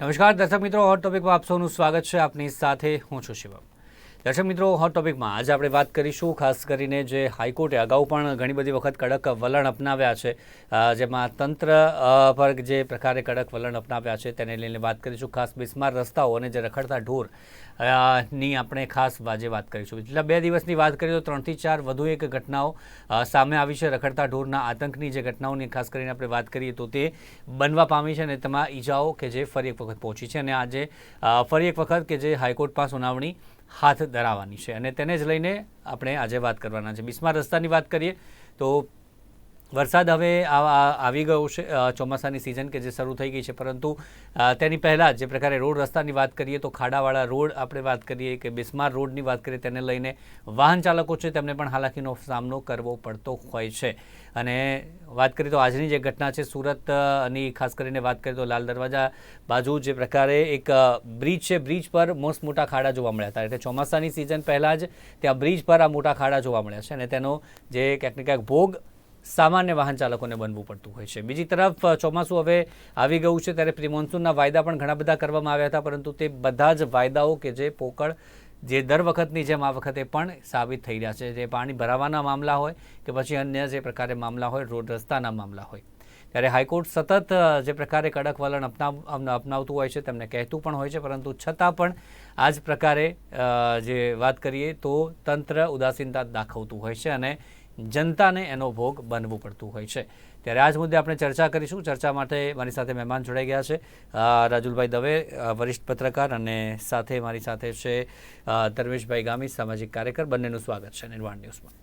નમસ્કાર દર્શક મિત્રો હોટ ટોપિકમાં આપ સૌનું સ્વાગત છે. આપની સાથે હું છું શિવમ. દર્શક મિત્રો હોટ ટોપિકમાં આજે આપણે વાત કરીશું, ખાસ કરીને જે હાઈકોર્ટે અગાઉ પણ ઘણી બધી વખત કડક વલણ અપનાવ્યા છે. જેમાં તંત્ર પર જે પ્રકારે કડક વલણ અપનાવ્યા છે તેને લઈને વાત કરીશું. ખાસ બિસ્માર રસ્તાઓ અને જે રખડતા ઢોરની આપણે ખાસ આજે વાત કરીશું. છેલ્લા બે દિવસની વાત કરીએ તો ત્રણથી ચાર વધુ એક ઘટનાઓ સામે આવી છે. રખડતા ઢોરના આતંકની જે ઘટનાઓની ખાસ કરીને આપણે વાત કરીએ તો તે બનવા પામી છે અને તેમાં ઈજાઓ કે જે ફરી એક વખત પહોંચી છે. અને આજે ફરી એક વખત કે જે હાઈકોર્ટમાં સુનાવણી હાથ ધરાવવાની છે. અને તેને જ લઈને આપણે આજે વાત કરવાના છે. બિસ્મા રસ્તાની વાત કરીએ તો વરસાદ હવે આવી ગયો છે ચોમાસાની સિઝન કે જે શરૂ થઈ ગઈ છે. પરંતુ તેની પહેલાં જે પ્રકારે રોડ રસ્તાની વાત કરીએ તો ખાડાવાળા રોડ આપણે વાત કરીએ કે બિસ્માર રોડની વાત કરીએ તેને લઈને વાહન ચાલકો છે તેમને પણ હાલાકીનો સામનો કરવો પડતો હોય છે. અને વાત કરીએ તો આજની જે ઘટના છે સુરતની ખાસ કરીને વાત કરીએ તો લાલ દરવાજા બાજુ જે પ્રકારે એક બ્રિજ છે. બ્રિજ પર મોસ્ટ મોટા ખાડા જોવા મળ્યા હતા. એટલે ચોમાસાની સિઝન પહેલાં જ ત્યાં બ્રિજ પર આ મોટા ખાડા જોવા મળ્યા છે અને તેનો જે ક્યાંક ને ક્યાંક ભોગ સામાન્ય વાહન ચાલકોને બનવું પડતું હોય છે. બીજી તરફ ચોમાસું હવે આવી ગયું છે ત્યારે પ્રિમોન્સૂનના વાયદા પણ ઘણા બધા કરવામાં આવ્યા હતા, પરંતુ તે બધા જ વાયદાઓ કે જે પોકળ જે દર વખતની જેમ આ વખતે પણ સાબિત થઈ રહ્યા છે. જે પાણી ભરાવાના મામલા હોય કે પછી અન્ય જે પ્રકારે મામલા હોય, રોડ રસ્તાના મામલા હોય. ત્યારે હાઈકોર્ટ સતત જે પ્રકારે કડક વલણ અપનાવ અપના- અપનાવતું હોય છે તેમને કહેતું પણ હોય છે, પરંતુ છતાં પણ આ જ પ્રકારે જે વાત કરીએ તો તંત્ર ઉદાસીનતા દાખવતું હોય છે અને જનતાને એનો ભોગ બનવું પડતું હોય છે. ત્યારે આ જ મુદ્દે આપણે ચર્ચા કરીશું. ચર્ચા માટે મારી સાથે મહેમાન જોડાઈ ગયા છે. રાજુલભાઈ દવે વરિષ્ઠ પત્રકાર અને સાથે મારી સાથે છે ધર્મેશભાઈ ગામી, સામાજિક કાર્યકર. બંનેનું સ્વાગત છે નિર્માણ ન્યૂઝમાં.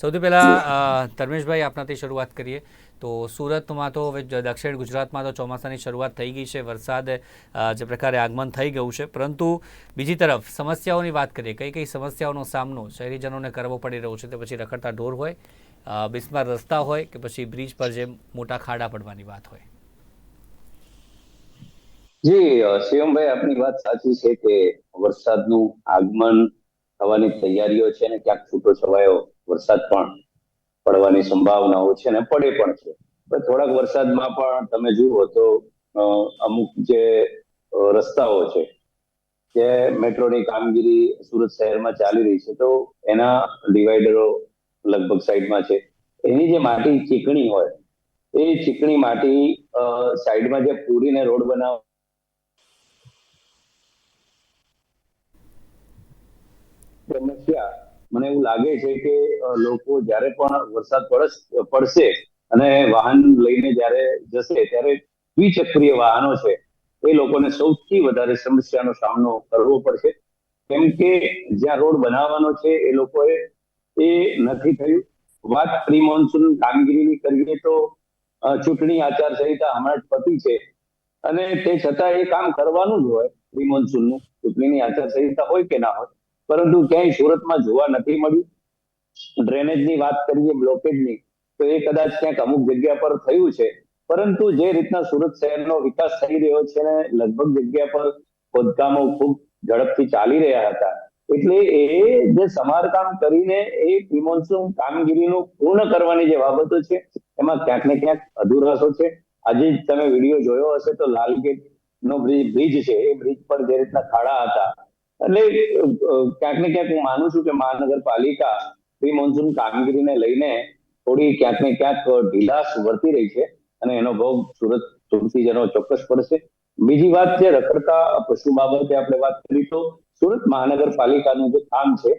સૌથી પહેલાં ધર્મેશભાઈ, આપનાથી શરૂઆત કરીએ. તો સુરતમાં તો હવે દક્ષિણ ગુજરાતમાં તો ચોમાસાની શરૂઆત થઈ ગઈ છે. વરસાદ જે પ્રકારે આગમન થઈ ગયું છે. પરંતુ બીજી તરફ સમસ્યાઓની વાત કરીએ, કઈ કઈ સમસ્યાઓનો સામનો શહેરીજનોને કરવો પડી રહ્યો છે તે પછી રખડતા ઢોર હોય બિસ્માર રસ્તા હોય કે પછી બ્રિજ પર જે મોટા ખાડા પડવાની વાત હોય. જી શિવમભાઈ, આપની વાત સાચી છે કે વરસાદનું આગમન થવાની તૈયારીઓ છે ને ક્યાંક છૂટો છવાયો વરસાદ પણ. પડવાની સંભાવનાઓ છે ને પડે પણ છે. થોડાક વરસાદમાં પણ તમે જુઓ તો અમુક જે રસ્તાઓ છે જે મેટ્રોની કામગીરી સુરત શહેરમાં ચાલી રહી છે તો એના ડિવાઈડરો લગભગ સાઈડમાં છે. એની જે માટી ચીકણી હોય, એ ચીકણી માટી સાઈડમાં જે પૂરીને રોડ બનાવ સમસ્યા મને એવું લાગે છે કે લોકો જ્યારે પણ વરસાદ પડશે અને વાહન લઈને જ્યારે જશે, ત્યારે દ્વિચક્રીય વાહનો છે, એ લોકોને સૌથી વધારે સમસ્યાનો સામનો કરવો પડશે. કેમ કે જ્યાં રોડ બનાવવાનો છે, એ લોકોએ એ નથી થયું. વાત પ્રી મોન્સૂન કામગીરીની કરીએ તો ચૂંટણી ચૂંટણી આચારસંહિતા હમણાં જ પતી છે. અને તે છતાં એ કામ કરવાનું જ હોય પ્રી મોન્સૂનનું ચૂંટણીની આચારસંહિતા હોય કે ના હોય. પરંતુ ક્યાંય સુરતમાં જોવા નથી મળ્યું. ડ્રેનેજની વાત કરીએ, બ્લોકેજની, તો એ કદાચ ક્યાંક અમુક જગ્યા પર થયું છે. પરંતુ જે રીતના સુરત શહેરનો વિકાસ થઈ રહ્યો છે ને, લગભગ જગ્યા પર ખોદકામો ખૂબ ઝડપથી ચાલી રહ્યા હતા. એટલે એ જે સમારકામ કરીને એ પ્રિમોન્સૂન કામગીરીનું પૂર્ણ કરવાની જે બાબતો છે, એમાં ક્યાંક ને ક્યાંક અધુરાશો છે. આજે જ તમે વીડિયો જોયો હશે તો લાલગેટ નો બ્રિજ છે, એ બ્રિજ પર જે રીતના ખાડા હતા એટલે ક્યાંક ને ક્યાંક હું માનું છું કે મહાનગરપાલિકા પ્રી મોન્સૂન કામગીરીને લઈને થોડી ક્યાંક ને ક્યાંક ઢીલાસ વર્તી રહી છે અને એનો ભોગ સુરત સુરતીજનો ચોક્કસ પડશે. બીજી વાત જે રખડતા પશુ બાબતે આપણે વાત કરી તો સુરત મહાનગરપાલિકાનું જે કામ છે,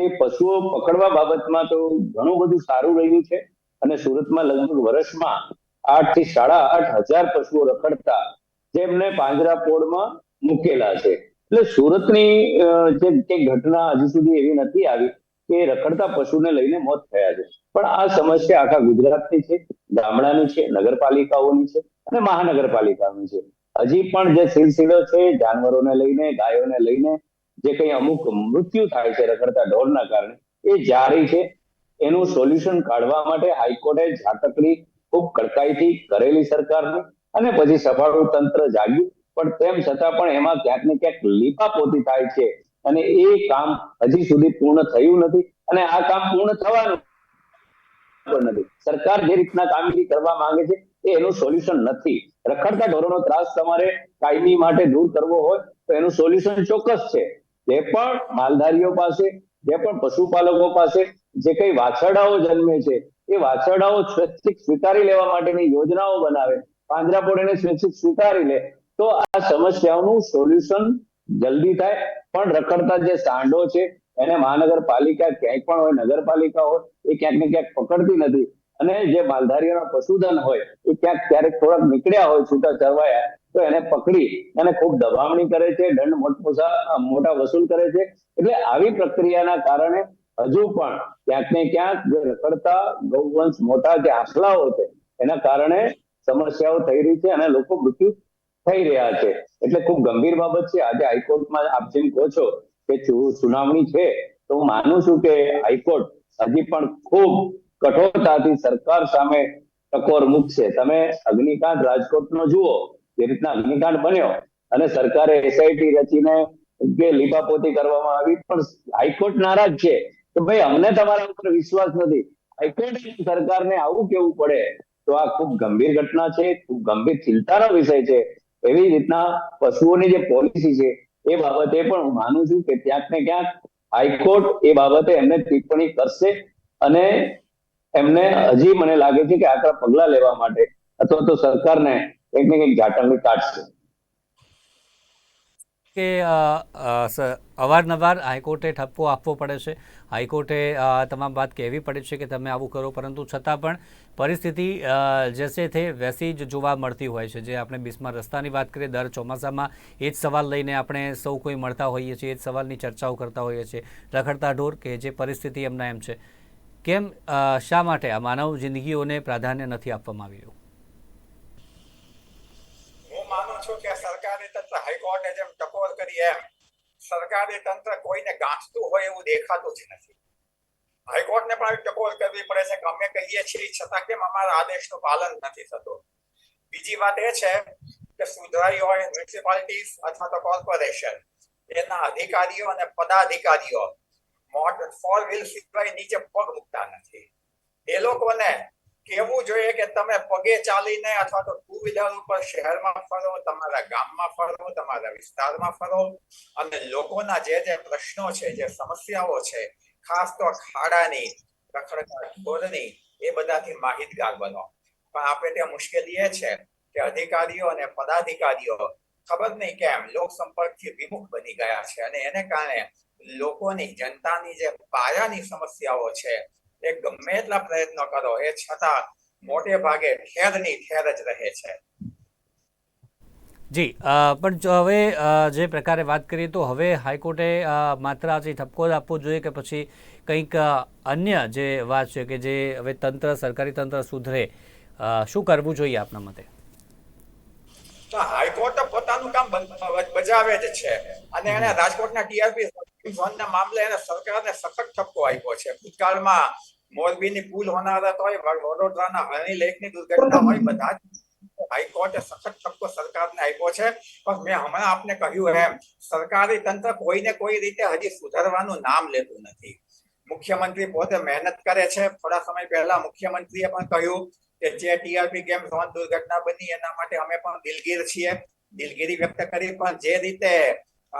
એ પશુઓ પકડવા બાબતમાં તો ઘણું બધું સારું રહ્યું છે અને સુરતમાં લગભગ વર્ષમાં આઠથી સાડા આઠ હજાર પશુઓ રખડતા જેમને પાંજરાપોળમાં મૂકેલા છે. એટલે સુરતની જે જે ઘટના હજી સુધી એવી નથી આવી કે રખડતા પશુને લઈને મોત થયા છે. પણ આ સમસ્યા આખા ગુજરાતની છે, ગામડાની છે, નગરપાલિકાઓની છે અને મહાનગરપાલિકાની છે. હજી પણ જે સિલસિલો છે, જાનવરોને લઈને, ગાયોને લઈને, જે કઈ અમુક મૃત્યુ થાય છે રખડતા ઢોરના કારણે, એ જારી છે. એનું સોલ્યુશન કાઢવા માટે હાઈકોર્ટે ઝાટકડી ખૂબ કડકાઈથી કરેલી સરકારને અને પછી સફાળું તંત્ર જાગ્યું. પણ તેમ છતાં પણ એમાં ક્યાંક ને ક્યાંક લીપાપોતી થાય છે. અને એ કામ હજી સુધી પૂર્ણ થયું નથી અને આ કામ પૂર્ણ થવાનું પણ નથી. સરકાર જે રીતના કામગીરી કરવા માંગે છે એ એનું સોલ્યુશન નથી. રખડતા ઢોરોનો ત્રાસ તમારે કાયમી માટે દૂર કરવો હોય તો એનું સોલ્યુશન ચોક્કસ છે. જે પણ માલધારીઓ પાસે, જે પણ પશુપાલકો પાસે, જે કઈ વાછરડાઓ જન્મે છે, એ વાછરડાઓ સ્વૈચ્છિક સ્વીકારી લેવા માટેની યોજનાઓ બનાવે. પાંજરાપોળીને સ્વૈચ્છિક સ્વીકારી લે. તો આ સમસ્યાઓનું સોલ્યુશન જલ્દી થાય. પણ રખડતા જે સાંડો છે, એને મહાનગરપાલિકા ક્યાંય પણ હોય, નગરપાલિકા હોય, એ ક્યાંક ને ક્યાંક પકડતી નથી. અને જે માલધારીઓના પશુધન હોય, એ ક્યાંક ક્યારેક થોડાક નીકળ્યા હોય, છૂટા ચરવાયા તો એને પકડી અને ખૂબ દબામણી કરે છે, દંડ મોટા મોટા વસૂલ કરે છે. એટલે આવી પ્રક્રિયાના કારણે હજુ પણ ક્યાંક ને ક્યાંક જે રખડતા ગૌવંશ મોટા જે આસલાઓ છે, એના કારણે સમસ્યાઓ થઈ રહી છે અને લોકો મૃત્યુ થઈ રહ્યા છે. એટલે ખૂબ ગંભીર બાબત છે. આજે હાઈકોર્ટમાં આપ જેમ કહો છો કે સુનાવણી છે, તો હું માનું છું કે હાઈકોર્ટ હજી પણ ખૂબ કઠોરતાથી સરકાર સામે ટકોર મૂકશે. તમે અગ્નિકાંડ રાજકોટનો જુઓ, જે રીતના અગ્નિકાંડ બન્યો અને સરકારે એસઆઈટી રચીને જે લીપાપોતી કરવામાં આવી, પણ હાઈકોર્ટ નારાજ છે. કે ભાઈ, અમને તમારા ઉપર વિશ્વાસ નથી. હાઈકોર્ટ સરકારને આવું કેવું પડે, તો આ ખૂબ ગંભીર ઘટના છે, ખૂબ ગંભીર ચિંતાનો વિષય છે. એવી રીતના પશુઓની જે પોલિસી છે, એ બાબતે પણ હું માનું છું કે ક્યાંક ને ક્યાંક હાઈકોર્ટ એ બાબતે એમને ટિપ્પણી કરશે અને એમને હજી મને લાગે છે કે આકરા પગલા લેવા માટે અથવા તો સરકારને કંઈક ને કંઈક જાટવણી કાઢશે. કે અવારનવાર હાઈકોર્ટે ઠપકો આપવો પડે છે. હાઈકોર્ટે તમામ વાત કહેવી પડે છે કે તમે આવું કરો, પરંતુ છતાં પણ પરિસ્થિતિ જેસે તે વૈસી જ જોવા મળતી હોય છે. જે આપણે બિસ્માર રસ્તાની વાત કરીએ, દર ચોમાસામાં એ જ સવાલ લઈને આપણે સૌ કોઈ મળતા હોઈએ છીએ, એ જ સવાલની ચર્ચાઓ કરતા હોઈએ છીએ. રખડતા ઢોર કે જે પરિસ્થિતિ એમના એમ છે. કેમ શા માટે આ માનવ જિંદગીઓને પ્રાધાન્ય નથી આપવામાં આવ્યું માનું છું કે સરકારી તંત્ર હાઈકોર્ટે જેમ ટકોર કરી એમ, સરકારી તંત્ર કોઈને ગાંઠતું હોય એવું દેખાતું જ નથી. હાઈકોર્ટને પણ ટકોર કરવી પડે છે કે અમે કહીએ છીએ, છતાં કેમ અમારા આદેશનું પાલન નથી થતું. બીજી વાત એ છે કે સુધરાઈ હોય મ્યુનિસિપાલિટીઝ અથવા તો કોર્પોરેશન એના અધિકારીઓ અને પદાધિકારીઓ મોટર ફોર વ્હીલ સિવાય નીચે પગ મૂકતા નથી. એ લોકોને કેવું જોઈએ કે તમે પગે ચાલીને અથવા તો ટુ વ્હીલર ઉપર શહેરમાં ફરો, તમારા ગામમાં ફરો, તમારા વિસ્તારમાં ફરો અને લોકોના જે જે પ્રશ્નો છે, જે સમસ્યાઓ છે, ખાસ તો ખાડાની, રખડતા એ બધાથી માહિતગાર બનો. પણ આપણે ત્યાં મુશ્કેલી એ છે કે અધિકારીઓ અને પદાધિકારીઓ ખબર નહીં કેમ લોક સંપર્કથી વિમુખ બની ગયા છે અને એને કારણે લોકોની, જનતાની જે પાયાની સમસ્યાઓ છે એ ગમે એટલા પ્રયત્નો કરો. એ છતાં મોટે ભાગે ઠેરની ઠેર જ રહે છે. જી પણ જો હવે જે પ્રકારે વાત કરીએ તો હવે હાઈકોર્ટે માત્ર આજે ઠપકો જ આપવો જોઈએ કે પછી કંઈક અન્ય જે વાત છે કે જે હવે તંત્ર સરકારી તંત્ર સુધરે શું કરવું જોઈએ આપના મતે? તો હાઈકોર્ટ પોતાનું કામ બજાવે જ છે. અને એને રાજકોટના ટીઆરપી ઝોનના મામલે એને સરકારને સખત ઠપકો આપ્યો છે. ભૂતકાળમાં મોરબીની પુલ હોનારત હોય વડોદરાના હરણી લેકની દુર્ઘટના હોય બધા હાઈકોર્ટે સખત ઠપકો સરકારને આપ્યો છે. પણ મેં હમણાં આપને કહ્યું એમ સરકારી તંત્ર કોઈને કોઈ રીતે હજી સુધારવાનું નામ લેતું નથી. મુખ્યમંત્રી પોતે મહેનત કરે છે. થોડા સમય પહેલા મુખ્યમંત્રીએ પણ કહ્યું કે જે ટીઆરપી ગેમ ઝોન દુર્ઘટના બની એના માટે અમે પણ દિલગીર છીએ. દિલગીરી વ્યક્ત કરી પણ જે રીતે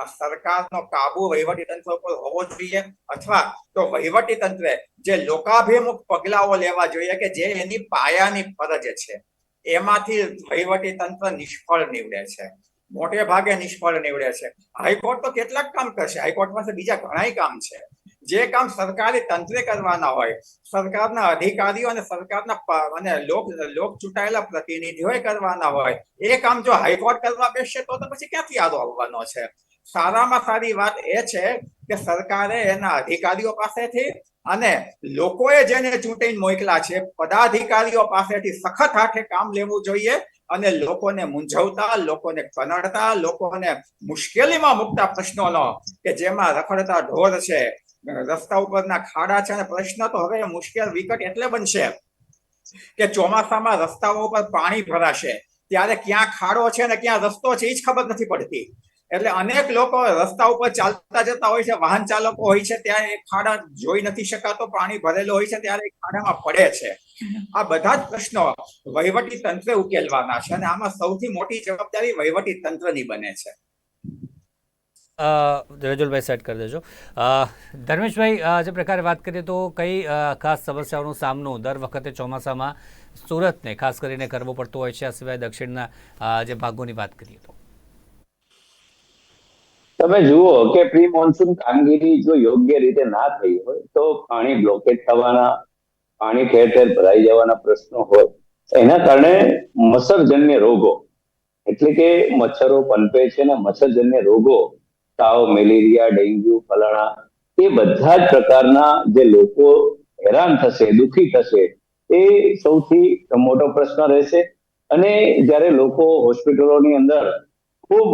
સરકારનો કાબુ વહીવટી તંત્ર ઉપર હોવો જોઈએ અથવા તો વહીવટી તંત્રે જે લોકાભિમુખ પગલાઓ લેવા જોઈએ કે જે એની પાયાની ફરજ છે. એમાંથી વહીવટી તંત્ર નિષ્ફળ નીવડે છે. મોટે ભાગે નિષ્ફળ નીવડે છે. હાઈકોર્ટ તો કેટલાક કામ કરશે. હાઈકોર્ટ પાસે બીજા ઘણાય કામ છે. જે કામ સરકારી તંત્રે કરવાના હોય, સરકારના અધિકારીઓ અને સરકારના અને લોક લોક ચૂંટાયેલા પ્રતિનિધિઓએ કરવાના હોય, એ કામ જો હાઈકોર્ટ કરવા બેસશે તો તો પછી ક્યાંથી યાદો આવવાનો છે? સારામાં સારી વાત એ છે કે સરકારે એના અધિકારીઓ પાસેથી અને લોકોએ જેને ચૂંટીને મોકલા છે, પદાધિકારીઓ પાસેથી સખત હાથે કામ લેવું જોઈએ અને લોકોને મૂંઝવતા, લોકોને કનડતા, લોકોને મુશ્કેલીમાં મૂકતા પ્રશ્નોનો કે જેમાં રખડતા ઢોર છે. રસ્તા ઉપરના ખાડા છે અને પ્રશ્ન તો હવે મુશ્કેલ વિકટ એટલે બનશે કે ચોમાસામાં રસ્તાઓ ઉપર પાણી ભરાશે. ત્યારે ક્યાં ખાડો છે અને ક્યાં રસ્તો છે એ જ ખબર નથી પડતી. એટલે અનેક લોકો રસ્તા ઉપર ચાલતા જતા હોય છે, વાહન ચાલકો હોય છે, ત્યાં એ ખાડા જોઈ નથી શકાતો, પાણી ભરેલો હોય છે, ત્યારે ખાડામાં પડે છે. આ બધા જ પ્રશ્નો વહીવટી તંત્રે ઉકેલવાના છે અને આમાં સૌથી મોટી જવાબદારી વહીવટી તંત્રની બને છે. રજુલભાઈ સેટ કરી દેજો. ધર્મેશભાઈ જે પ્રકારે વાત કરીએ તો કઈ ખાસ સમસ્યાઓનો સામનો દર વખતે ચોમાસામાં સુરતને ખાસ કરીને કરવો પડતો હોય છે, આ સિવાય દક્ષિણના જે ભાગોની વાત કરીએ તો? તમે જુઓ કે પ્રી મોન્સૂન કામગીરી જો યોગ્ય રીતે ના થઈ હોય, તો પાણી બ્લોકેજ થવાના, પાણી ઠેર ઠેર ભરાઈ જવાના પ્રશ્નો હોય. એના કારણે મચ્છરજન્ય રોગો, એટલે કે મચ્છરો પનપે છે ને મચ્છરજન્ય રોગો, તાવ, મેલેરિયા, ડેન્ગ્યુ, ફલાણા, એ બધા જ પ્રકારના જે લોકો હેરાન થશે, દુઃખી થશે, એ સૌથી મોટો પ્રશ્ન રહેશે. અને જ્યારે લોકો હોસ્પિટલોની અંદર ખૂબ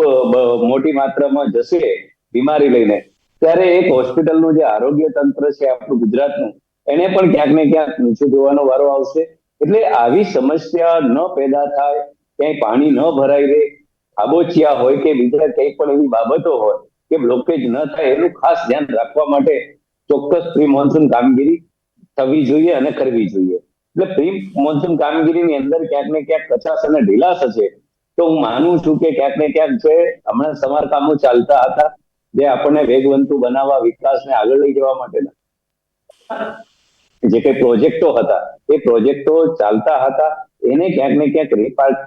મોટી માત્રામાં જશે બીમારી લઈને. ત્યારે એક હોસ્પિટલનું જે આરોગ્ય તંત્ર છે આપણું ગુજરાતનું, એને પણ ક્યાંક ને ક્યાંક નીચું જોવાનો વારો આવશે. એટલે આવી સમસ્યા ન પેદા થાય, ક્યાંય પાણી ન ભરાઈ રહે, આબોચિયા હોય કે બીજા કંઈ પણ એવી બાબતો હોય કે બ્લોકેજ ન થાય, એનું ખાસ ધ્યાન રાખવા માટે ચોક્કસ પ્રી મોન્સૂન કામગીરી થવી જોઈએ અને કરવી જોઈએ. એટલે પ્રી મોન્સૂન કામગીરીની અંદર ક્યાંક ને ક્યાંક કચાશ અને ઢીલાસ હશે. તો હું માનું છું કે ક્યાંક ને ક્યાંક છે, હમણાં સમારકામો ચાલતા હતા, જે આપણને વેગવંતુ બનાવવા, વિકાસને આગળ લઈ જવા માટેના. જે કઈ પ્રોજેક્ટો હતા, એ પ્રોજેક્ટો ચાલતા હતા, એને ક્યાંક ને ક્યાંક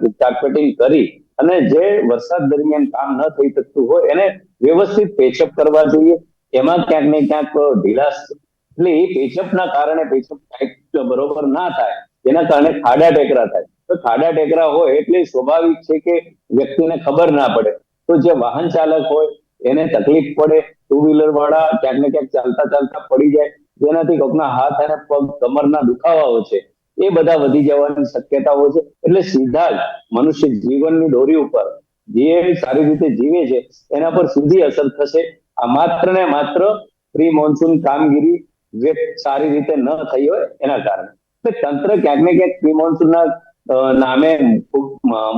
રીકાર્પેટિંગ કરી અને જે વરસાદ દરમિયાન કામ ન થઈ શકતું હોય, એને વ્યવસ્થિત પેચઅપ કરવા જોઈએ. એમાં ક્યાંક ને ક્યાંક ઢીલાસ, એટલે એ પેચઅપના કારણે, પેચઅપ બરોબર ના થાય. એના કારણે ખાડા ટેકરા થાય. ખાડા ટેકરા હોય એટલે સ્વાભાવિક છે કે વ્યક્તિને ખબર ના પડે. તો જે વાહન ચાલક હોય, એને તકલીફ પડે ટુ વ્હીલર વાળા ક્યાંક ને ક્યાંક ચાલતા ચાલતા પડી જાય, જેનાથી કોકના હાથ અને પગ કમરના દુખાવાઓ છે. એ બધા વધી જવાની શક્યતાઓ છે. એટલે સીધા જ મનુષ્ય જીવનની દોરી ઉપર જે સારી રીતે જીવે છે, એના પર સીધી અસર થશે. આ માત્ર ને માત્ર પ્રી મોન્સૂન કામગીરી જે સારી રીતે ન થઈ હોય એના કારણે. તંત્ર ક્યાંક ને ક્યાંક પ્રી મોન્સૂનના નામે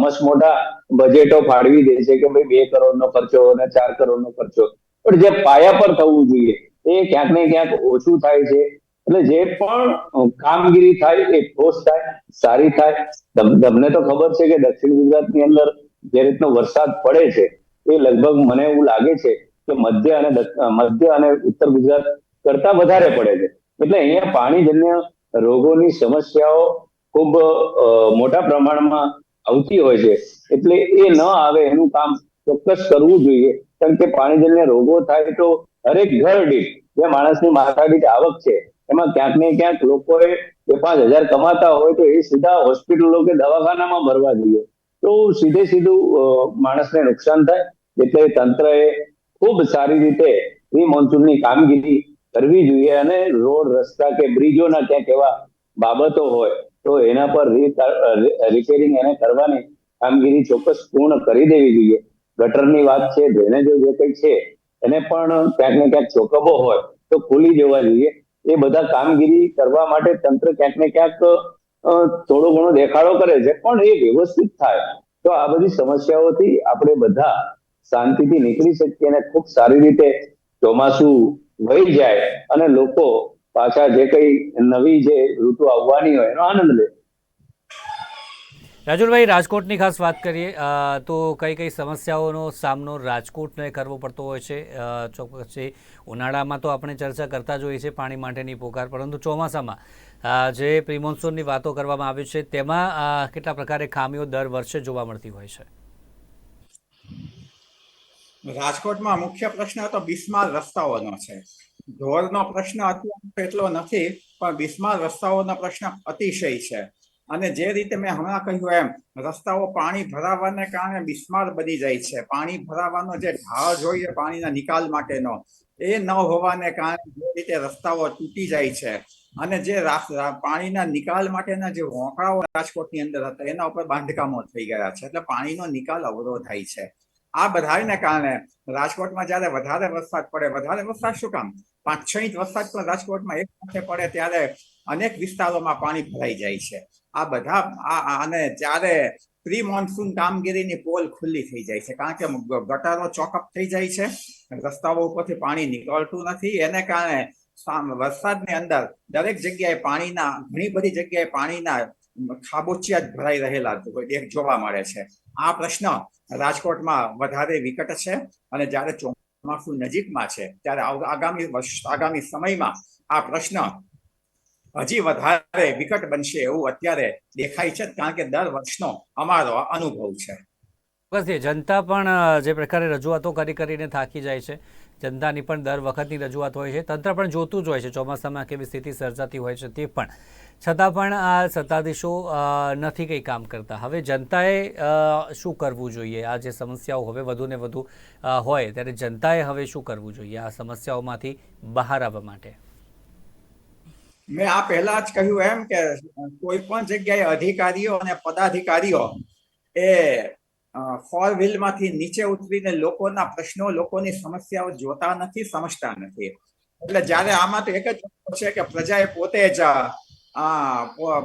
મસ્ત મોટા બજેટો ફાળવી દે છે કે ભાઈ બે કરોડનો ખર્ચો અને ચાર કરોડનો ખર્ચો. પણ જે પાયા પર થવું જોઈએ, એ ક્યાંક ને ક્યાંક ઓછું થાય છે. એટલે જે પણ કામગીરી થાય, એ ઠોસ થાય, સારી થાય. તમને તો ખબર છે કે દક્ષિણ ગુજરાતની અંદર જે રીતનો વરસાદ પડે છે, એ લગભગ મને એવું લાગે છે કે મધ્ય અને મધ્ય અને ઉત્તર ગુજરાત કરતા વધારે પડે છે. એટલે અહીંયા પાણીજન્ય રોગોની સમસ્યાઓ ખૂબ મોટા પ્રમાણમાં આવતી હોય છે. એટલે એ ન આવે એનું કામ ચોક્કસ કરવું જોઈએ. કારણ કે પાણીજન્ય રોગો થાય તો હરેક ઘર દીઠ જે માણસની માથા દીઠ આવક છે, એમાં ક્યાંક ને ક્યાંક લોકોએ બે પાંચ હજાર કમાતા હોય તો એ સીધા હોસ્પિટલો કે દવાખાનામાં ભરવા જોઈએ. તો સીધે સીધું માણસને નુકસાન થાય. એટલે તંત્રએ ખૂબ સારી રીતે પ્રી મોન્સૂનની કામગીરી કરવી જોઈએ અને રોડ, રસ્તા કે બ્રિજોના ક્યાંક એવા બાબતો હોય તો એના પર રિપેરિંગ એને કરવાની કામગીરી ચોક્કસ પૂર્ણ કરી દેવી જોઈએ. ગટરની વાત છે ડ્રેનેજો જે કંઈ છે, એને પણ ક્યાંક ને ક્યાંક ચોકબો હોય તો ખુલી જવા જોઈએ. એ બધા કામગીરી કરવા માટે તંત્ર ક્યાંક ને ક્યાંક થોડો ઘણો દેખાડો કરે છે, પણ એ વ્યવસ્થિત થાય. તો આ બધી સમસ્યાઓથી આપણે બધા શાંતિથી નીકળી શકીએ અને ખૂબ સારી રીતે ચોમાસું વહી જાય અને લોકો પાછા જે કઈ નવી જે ઋતુ આવવાની હોય એનો આનંદ લે. રાજુલભાઈ રાજકોટની ખાસ વાત કરીએ તો કઈ કઈ સમસ્યાઓનો સામનો રાજકોટને કરવો પડતો હોય છે? અ, ચોક્કસથી ઉનાળામાં તો આપણે ચર્ચા કરતા જ હોઈએ છીએ પાણી માટેની પોકાર પરંતુ ચોમાસામાં જે પ્રિમોન્સૂનની વાતો કરવામાં આવી છે તેમાં કેટલા પ્રકારે ખામીઓ દર વર્ષે જોવા મળતી હોય છે? રાજકોટમાં મુખ્ય પ્રશ્ન તો બિસ્માર રસ્તાઓનો છે. ઢોરનો પ્રશ્ન અત્યારે એટલો નથી, પણ બિસ્માર રસ્તાઓનો પ્રશ્ન અતિશય છે. અને જે રીતે મેં હમણાં કહ્યું એમ, રસ્તાઓ પાણી ભરાવાને કારણે બિસ્માર બની જાય છે. પાણી ભરાવાનો જે ઢાળ જોઈએ પાણીના નિકાલ માટેનો, એ ન હોવાને કારણે જે રીતે રસ્તાઓ તૂટી જાય છે. અને જે પાણીના નિકાલ માટેના જે વોંકળાઓ રાજકોટની અંદર હતા, એના ઉપર બાંધકામો થઈ ગયા છે. એટલે પાણીનો નિકાલ અવરોધાય છે. આ બધાને કારણે રાજકોટમાં જ્યારે વધારે વરસાદ પડે, વધારે વરસાદ શું કામ? પાંચ છ ઇંચ વરસાદ પણ રાજકોટમાં એક સાથે પડે ત્યારે અનેક વિસ્તારોમાં પાણી ભરાઈ જાય છે. આ બધા અને જ્યારે પ્રી મોન્સૂન કામગીરીની પોલ ખુલ્લી થઈ જાય છે, કારણ કે ગટારો ચોકઅપ થઈ જાય છે, રસ્તાઓ ઉપરથી પાણી નીકળતું નથી. એને કારણે વરસાદની અંદર દરેક જગ્યાએ પાણીના, ઘણી બધી જગ્યાએ પાણીના ખાબોચિયા જ ભરાઈ રહેલા જોવા મળે છે. આ પ્રશ્ન રાજકોટમાં વધારે વિકટ છે, અને જ્યારે ચોમાસું નજીકમાં છે. ત્યારે આગામી આગામી સમયમાં આ પ્રશ્ન હજી વધારે વિકટ બનશે એવું અત્યારે દેખાય છે, કારણ કે દર વર્ષનો અમારો અનુભવ છે. જનતા પણ જે પ્રકારે રજૂઆતો કરી, કરીને થાકી જાય છે. જનતાની પણ દર વખતની રજૂઆત હોય છે. તંત્ર પણ જોતું જ હોય છે ચોમાસામાં કેવી સ્થિતિ સર્જાતી હોય છે તે પણ. છતાં પણ આ સત્તાધીશો નથી કંઈ કામ કરતા. હવે જનતાએ શું કરવું જોઈએ? આ જે સમસ્યાઓ હવે વધુ ને વધુ હોય ત્યારે જનતાએ હવે શું કરવું જોઈએ? આ સમસ્યાઓમાંથી બહાર આવવા માટે. મેં આ પહેલા જ કહ્યું એમ કે કોઈ પણ જગ્યાએ અધિકારીઓ અને પદાધિકારીઓ એ ફોર વ્હીલમાંથી નીચે ઉતરીને લોકોના પ્રશ્નો, લોકોની સમસ્યાઓ જોતા નથી, સમજતા નથી. એટલે જ્યારે આમાં તો એક જ છે કે પ્રજાએ પોતે જ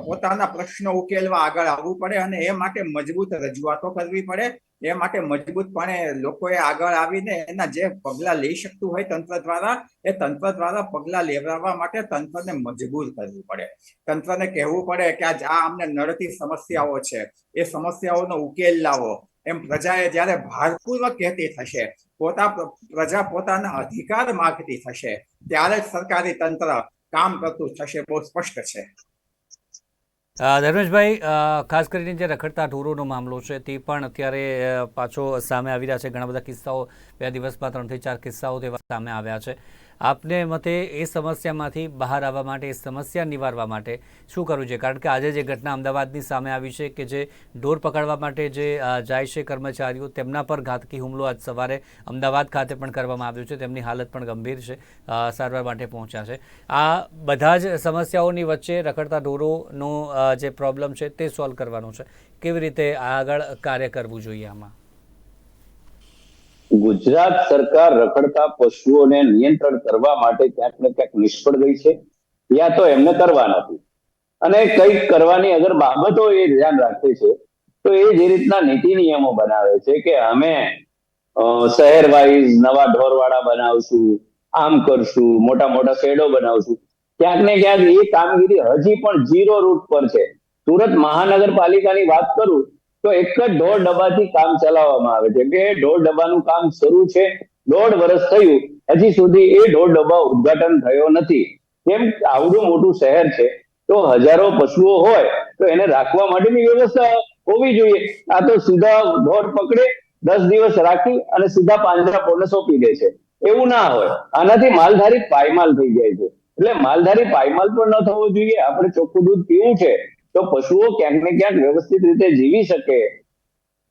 પોતાના પ્રશ્નો ઉકેલવા આગળ આવવું પડે અને એ માટે મજબૂત રજૂઆતો કરવી પડે. એ માટે મજબૂતપણે લોકોએ આગળ આવીને એના જે પગલાં લઈ શકતું હોય તંત્ર દ્વારા, એ તંત્ર દ્વારા પગલાં લેવડાવવા માટે તંત્રને મજબૂર કરવું પડે. તંત્રને કહેવું પડે કે આ અમને નડતી સમસ્યાઓ છે. એ સમસ્યાઓનો ઉકેલ લાવો. એમ પ્રજાએ જ્યારે ભારપૂર્વક કહેતી થશે, પોતા પ્રજા પોતાના અધિકાર માગતી થશે, ત્યારે જ સરકારી તંત્ર કામ કરતું થશે બહુ સ્પષ્ટ છે. ધર્મેશભાઈ ખાસ કરીને જે રખડતા ઢોરોનો મામલો છે, તે પણ અત્યારે પાછો સામે આવી રહ્યા છે. ઘણા બધા કિસ્સાઓ, બે દિવસમાં ત્રણથી ચાર કિસ્સાઓ તેવા સામે આવ્યા છે. આપને મતે એ સમસ્યામાંથી બહાર આવવા માટે, એ સમસ્યા નિવારવા માટે શું કરવું છે કારણ કે આજે જે ઘટના અમદાવાદની સામે આવી છે કે જે ઢોર પકડવા માટે જે જાય છે કર્મચારીઓ, તેમના પર ઘાતકી હુમલો આજ સવારે અમદાવાદ ખાતે પણ કરવામાં આવ્યો છે. તેમની હાલત પણ ગંભીર છે સારવાર માટે પહોંચ્યા છે. આ બધા જ સમસ્યાઓની વચ્ચે રખડતા ઢોરોનો જે પ્રોબ્લેમ છે તે સોલ્વ કરવાનો છે. કેવી રીતે આગળ કાર્ય કરવું જોઈએ આમાં? ગુજરાત સરકાર રખડતા પશુઓને નિયંત્રણ કરવા માટે ક્યાંક ને ક્યાંક નિષ્ફળ ગઈ છે. યા તો એમને કરવા નથી અને કંઈક કરવાની અગર બાબતો એ ધ્યાન રાખે છે, તો એ જે રીતના નીતિ નિયમો બનાવે છે કે અમે શહેર વાઇઝ નવા ઢોરવાડા બનાવશું, આમ કરશું, મોટા મોટા શેડો બનાવશું. ક્યાંક ને ક્યાંક એ કામગીરી હજી પણ ઝીરો રૂટ પર છે. સુરત મહાનગરપાલિકાની વાત કરું તો એક જ ઢોર ડબ્બાથી કામ ચલાવવામાં આવે છે. કે ઢોર ડબ્બાનું કામ શરૂ છે, દોઢ વર્ષ થયું, હજી સુધી એ ઢોર ડબ્બા ઉદઘાટન થયો નથી. કેમ આવડું મોટું શહેર છે, તો હજારો પશુઓ હોય, તો એને રાખવા માટેની વ્યવસ્થા હોવી જોઈએ. આ તો સીધા ઢોર પકડે, દસ દિવસ રાખી અને સીધા પાંજરા પોળને સોંપી દે છે. એવું ના હોય. આનાથી માલધારી પાયમાલ થઈ જાય છે. એટલે માલધારી પાયમાલ પણ ન થવો જોઈએ. આપણે ચોખ્ખું દૂધ પીવું છે તો પશુઓ ક્યાંક ને ક્યાંક વ્યવસ્થિત રીતે જીવી શકે.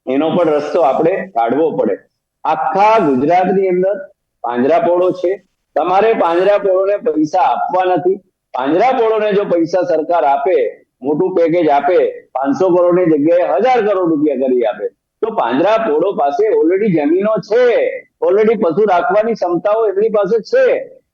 એનો પણ રસ્તો આપણે કાઢવો પડે. આખા ગુજરાતની અંદર પાંજરાપોળો છે. તમારે પાંજરાપોળોને પૈસા આપવા નથી. પાંજરાપોળોને જો પૈસા સરકાર આપે, મોટું પેકેજ આપે, પાંચસો કરોડની જગ્યાએ હજાર કરોડ રૂપિયા કરી આપે, તો પાંજરાપોળો પાસે ઓલરેડી જમીનો છે. ઓલરેડી પશુ રાખવાની ક્ષમતાઓ એમની પાસે છે.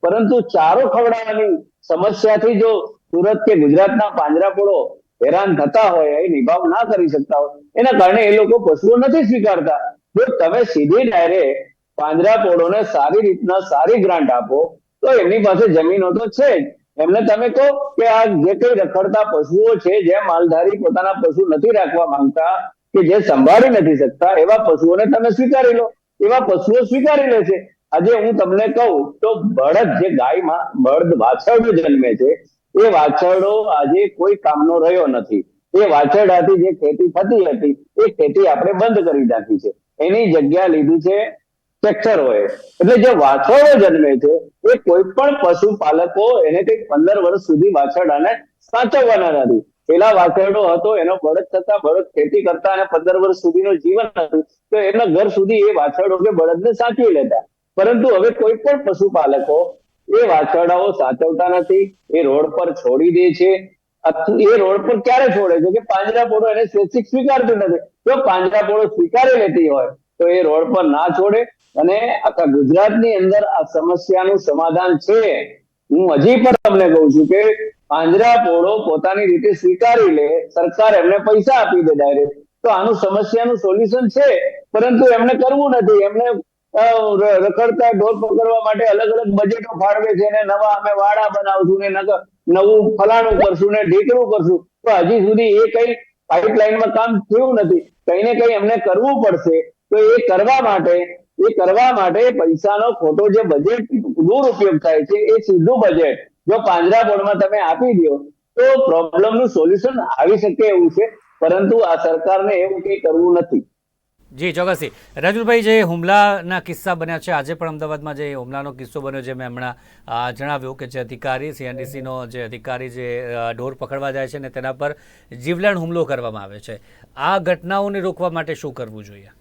પરંતુ ચારો ખવડાવવાની સમસ્યાથી જો સુરત કે ગુજરાતના પાંજરાપોળો હેરાન થતા હોય એ નિભાવ ના કરી શકતા હોય. એના કારણે એ લોકો પશુઓ નથી સ્વીકારતા. જો તમે સીધી ડાયરેક્ટ પાંજરાપોળોને સારી રીતના સારી ગ્રાન્ટ આપો, તો એમની પાસે જમીનો તો છે જ. એમને તમે કહો કે આ જે કઈ રખડતા પશુઓ છે, જે માલધારી પોતાના પશુ નથી રાખવા માંગતા, કે જે સંભાળી નથી શકતા, એવા પશુઓને તમે સ્વીકારી લો. એવા પશુઓ સ્વીકારી લે છે. આજે હું તમને કહું તો બળદ જે ગાયમાં, બળદ વાછરડું જન્મે છે એ વાછરડો આજે કોઈ કામનો રહ્યો નથી. એ વાછરડાથી જે ખેતી થતી હતી, એ ખેતી આપણે બંધ કરી નાખી છે. એની જગ્યા લીધી છે ટ્રેક્ટરોએ. એટલે જે વાછરડો જન્મે છે, એ કોઈ પણ પશુપાલકો એને કંઈક પંદર વર્ષ સુધી વાછરડાને સાચવવાના નથી. પેલા વાછરડો હતો, એનો બળદ થતા બળદ ખેતી કરતા અને પંદર વર્ષ સુધીનું જીવન હતું, તો એમના ઘર સુધી એ વાછરડો કે બળદને સાચવી લેતા. પરંતુ હવે કોઈ પણ પશુપાલકો એ વાછરડાઓ સાચવતા નથી, એ રોડ પર છોડી દે છે. એ રોડ પર ક્યારે છોડે છે? કે પાંજરાપોળો એને સ્વૈચ્છિક સ્વીકારતું નથી. જો પાંજરાપોળો સ્વીકારી લેતી હોય, તો એ રોડ પર ના છોડે. અને આખા ગુજરાતની અંદર આ સમસ્યાનું સમાધાન છે. હું હજી પણ તમને કહું છું કે પાંજરાપોળો પોતાની રીતે સ્વીકારી લે, સરકાર એમને પૈસા આપી દે ડાયરેક્ટ તો આનું સમસ્યાનું સોલ્યુશન છે. પરંતુ એમને કરવું નથી. એમને રખડતા ઢોર પકડવા માટે અલગ અલગ બજેટો ફાળવે છે ને નવા અમે વાડા બનાવશું ને નવું ફલાણું કરશું ને ઢીકણું કરશું. તો હજી સુધી એ કઈ પાઇપલાઇનમાં કામ થયું નથી. કઈ ને કઈ અમને કરવું પડશે. તો એ કરવા માટે, એ કરવા માટે પૈસાનો ખોટો જે બજેટ દુરુપયોગ થાય છે એ સીધું બજેટ જો પાંજરા બોર્ડમાં તમે આપી દો, તો પ્રોબ્લેમનું સોલ્યુશન આવી શકે એવું છે. પરંતુ આ સરકારને એવું કંઈ કરવું નથી. જી, ચોક્કસથી. રાજુલભાઈ, જે હુમલાના કિસ્સા બન્યા છે, આજે પણ અમદાવાદમાં જે હુમલાનો કિસ્સો બન્યો છે, મેં હમણાં જણાવ્યું કે જે અધિકારી સીએનડીસીનો જે અધિકારી જે ઢોર પકડવા જાય છે ને તેના પર જીવલેણ હુમલો કરવામાં આવે છે. આ ઘટનાઓને રોકવા માટે શું કરવું જોઈએ?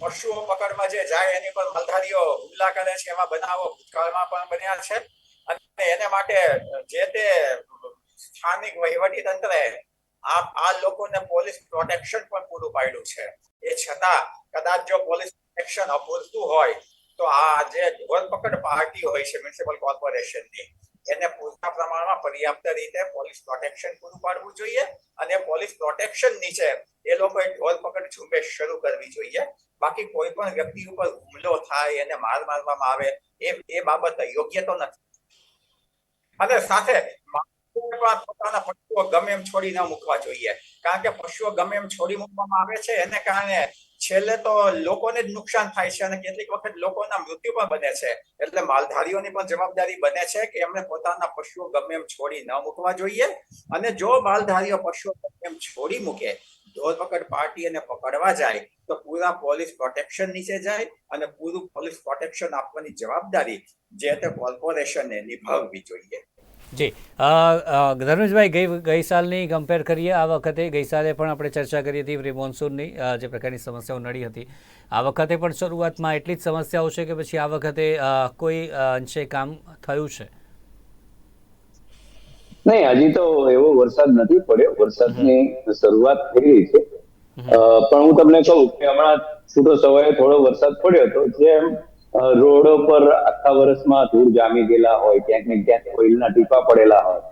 પશુઓ પકડમાં જે જાય, એની પર મલધારીઓ હુમલા કરે છે એમાં બનાવો ભૂતકાળમાં પણ બન્યા છે. અને એને માટે જે તે સ્થાનિક વહીવટી તંત્રે આ આ લોકોને પોલીસ પ્રોટેક્શન પણ પૂરું પાડ્યું છે. એ છતાં કદાચ જો પોલીસ પ્રોટેક્શન અપૂરતું હોય, તો આ જે ધોરપકડ પાર્ટી હોય છે મ્યુનિસિપલ કોર્પોરેશનની એને પૂરતા પ્રમાણમાં પર્યાપ્ત રીતે પોલીસ પ્રોટેક્શન પૂરું પાડવું જોઈએ અને પોલીસ પ્રોટેક્શન નીચે એ લોકોએ ધોરપકડ ઝુંબેશ શરૂ કરવી જોઈએ. બાકી કોઈ પણ વ્યક્તિ ઉપર હુમલો થાય, એને માર મારવામાં આવે, એ એ બાબત યોગ્ય તો નથી. અને સાથે પોતાના પશુઓ ગમે એમ છોડી ન મૂકવા જોઈએ. કારણ કે પશુઓ ગમે એમ છોડી મૂકવામાં આવે છે, એને કારણે છેલ્લે તો લોકોને જ નુકસાન થાય છે અને કેટલીક વખત લોકોના મૃત્યુ પણ બને છે. એટલે માલધારીઓની પણ જવાબદારી બને છે કે એમણે પોતાના પશુઓ ગમે એમ છોડી ન મૂકવા જોઈએ. અને જો માલધારીઓ પશુઓ ગમે એમ છોડી મૂકે, ધોરપકડ પાર્ટી એને પકડવા જાય, તો પૂરા પોલીસ પ્રોટેક્શન નીચે જાય અને પૂરું પોલીસ પ્રોટેક્શન આપવાની જવાબદારી જે તે કોર્પોરેશને નિભાવવી જોઈએ. જી. ધર્મેશભાઈ ગઈ ગઈ સાલની કમ્પેર કરીએ આ વખતે ગઈ સાલે પણ આપણે ચર્ચા કરી હતી પ્રી મોન્સૂનની જે પ્રકારની સમસ્યાઓ નડી હતી. આ વખતે પણ શરૂઆતમાં એટલી જ સમસ્યાઓ છે કે પછી આ વખતે કોઈ અંશે કામ થયું છે? નહીં હજી તો એવો વરસાદ નથી પડ્યો. વરસાદની શરૂઆત થઈ રહી છે. પણ હું તમને કહું કે હમણાં છૂટો સવારે થોડો વરસાદ પડ્યો હતો. જેમ રોડો પર આખા વર્ષમાં ધૂળ જામી ગયેલા હોય, ક્યાંક ને ક્યાંક ઓઇલના ટીપા પડેલા હોય,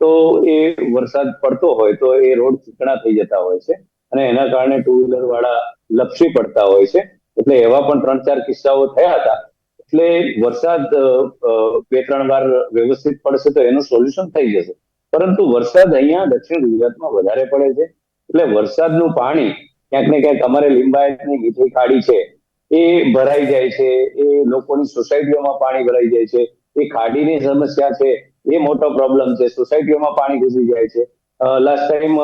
તો એ વરસાદ પડતો હોય, તો એ રોડ ચીકણા થઈ જતા હોય છે અને એના કારણે ટુ વ્હીલર વાળા લપસી પડતા હોય છે. એટલે એવા પણ ત્રણ ચાર કિસ્સાઓ થયા હતા. એટલે વરસાદ બે ત્રણ વાર વ્યવસ્થિત પડશે તો એનું સોલ્યુશન થઈ જશે. પરંતુ વરસાદ અહીંયા દક્ષિણ ગુજરાતમાં વધારે પડે છે. એટલે વરસાદનું પાણી ક્યાંક ને ક્યાંક અમારે લિંબાયતની ગીઠી ખાડી છે. એ ભરાઈ જાય છે, એ લોકોની સોસાયટીઓમાં પાણી ભરાઈ જાય છે, એ ખાડીની સમસ્યા છે, એ મોટો પ્રોબ્લેમ છે, સોસાયટીઓમાં પાણી ઘૂસી જાય છે. લાસ્ટ ટાઈમ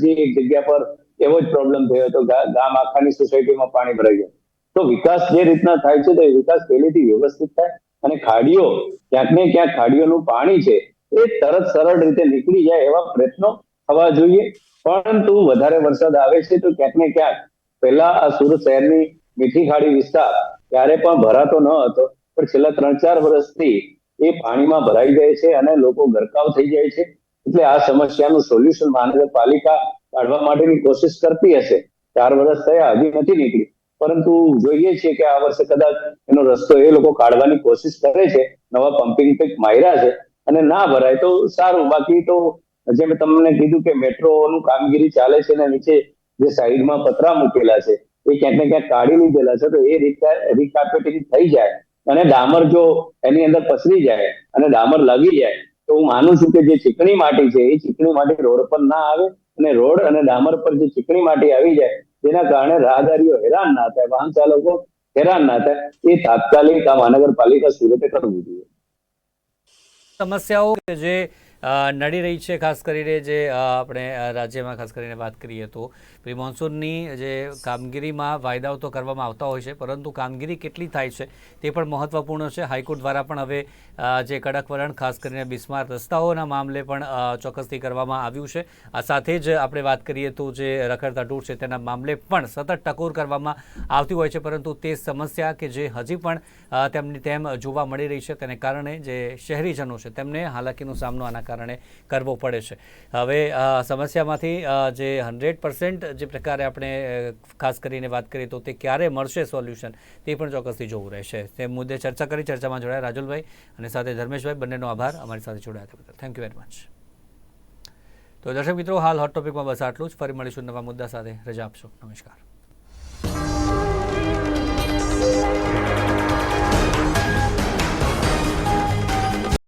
હજી એક જગ્યા પર એવો જ પ્રોબ્લેમ થયો હતો ગામ આખાની સોસાયટીમાં પાણી ભરાઈ જાય તો વિકાસ જે રીતના થાય છે, તો એ વિકાસ પહેલેથી વ્યવસ્થિત થાય અને ખાડીઓ, ક્યાંક ને ક્યાંક ખાડીઓનું પાણી છે, એ તરત સરળ રીતે નીકળી જાય એવા પ્રયત્નો થવા જોઈએ. પરંતુ વધારે વરસાદ આવે છે, તો ક્યાંક ને ક્યાંક પહેલા આ સુરત શહેરની મીઠી ખાડી વિસ્તાર ત્યારે પણ ભરાતો ન હતો, પણ છેલ્લા ત્રણ ચાર વર્ષથી એ પાણીમાં ભરાઈ જાય છે અને લોકો ગરકાવ થઈ જાય છે. એટલે આ સમસ્યાનું સોલ્યુશન મહાનગરપાલિકા કાઢવા માટેની કોશિશ કરતી હશે. ચાર વર્ષ થયા, હજી નથી નીકળી. પરંતુ જોઈએ છીએ કે આ વર્ષે કદાચ એનો રસ્તો એ લોકો કાઢવાની કોશિશ કરે છે, નવા પમ્પિંગ કંઈક માર્યા છે અને ના ભરાય તો સારું. બાકી તો જેમ તમને કીધું કે મેટ્રોનું કામગીરી ચાલે છે ને નીચે જે સાઈડમાં પતરા મૂકેલા છે એ ક્યાંક ને ક્યાંક કાઢી લીધેલા છે, તો એ રીકાર્પેટિંગ થઈ જાય અને ડામર જો એની અંદર પસરી જાય અને ડામર લાગી જાય, તો હું માનું છું કે જે ચીકણી માટી છે, એ ચીકણી માટી રોડ પર ના આવે અને રોડ અને ડામર પર જે ચીકણી માટી આવી જાય, જેના કારણે રાહદારીઓ હેરાન ના થાય, વાહન ચાલકો હેરાન ના થાય, એ તાત્કાલિક આ મહાનગરપાલિકા સુરતે કરવું જોઈએ. સમસ્યાઓ કે જે નડી રહી છે, ખાસ કરીને જે આપણે રાજ્યમાં ખાસ કરીને વાત કરીએ તો. પ્રી મોન્સૂનની જે કામગીરીમાં વાયદાઓ તો કરવામાં આવતા હોય છે, પરંતુ કામગીરી કેટલી થાય છે તે પણ મહત્વપૂર્ણ છે. હાઈકોર્ટ દ્વારા પણ હવે જે કડક વલણ ખાસ કરીને બિસ્માર રસ્તાઓના મામલે પણ ચોક્કસથી કરવામાં આવ્યું છે. આ સાથે જ આપણે વાત કરીએ તો જે રખડતા ટૂર છે તેના મામલે પણ સતત ટકોર કરવામાં આવતી હોય છે, પરંતુ તે સમસ્યા કે જે હજી પણ તેમની તેમ જોવા મળી રહી છે, તેને કારણે જે શહેરીજનો છે તેમને હાલાકીનો સામનો આના કારણે કરવો પડે છે. હવે સમસ્યામાંથી જે હંડ્રેડ પર્સન્ટ જે પ્રકારે આપણે ખાસ કરીને વાત કરીએ તો તે ક્યારે મળશે સોલ્યુશન, તે પણ ચોક્કસથી જોવું રહેશે. તે મુદ્દે ચર્ચા કરી, ચર્ચામાં જોડાયા રાજુલભાઈ અને સાથે ધર્મેશભાઈ, બંનેનો આભાર. અમારી સાથે જોડાયા બદલ. થેન્ક યુ વેરી મચ તો દર્શક મિત્રો, હાલ હોટ ટોપિકમાં બસ આટલું જ. ફરી મળીશું નવા મુદ્દા સાથે. રજા આપશો. નમસ્કાર.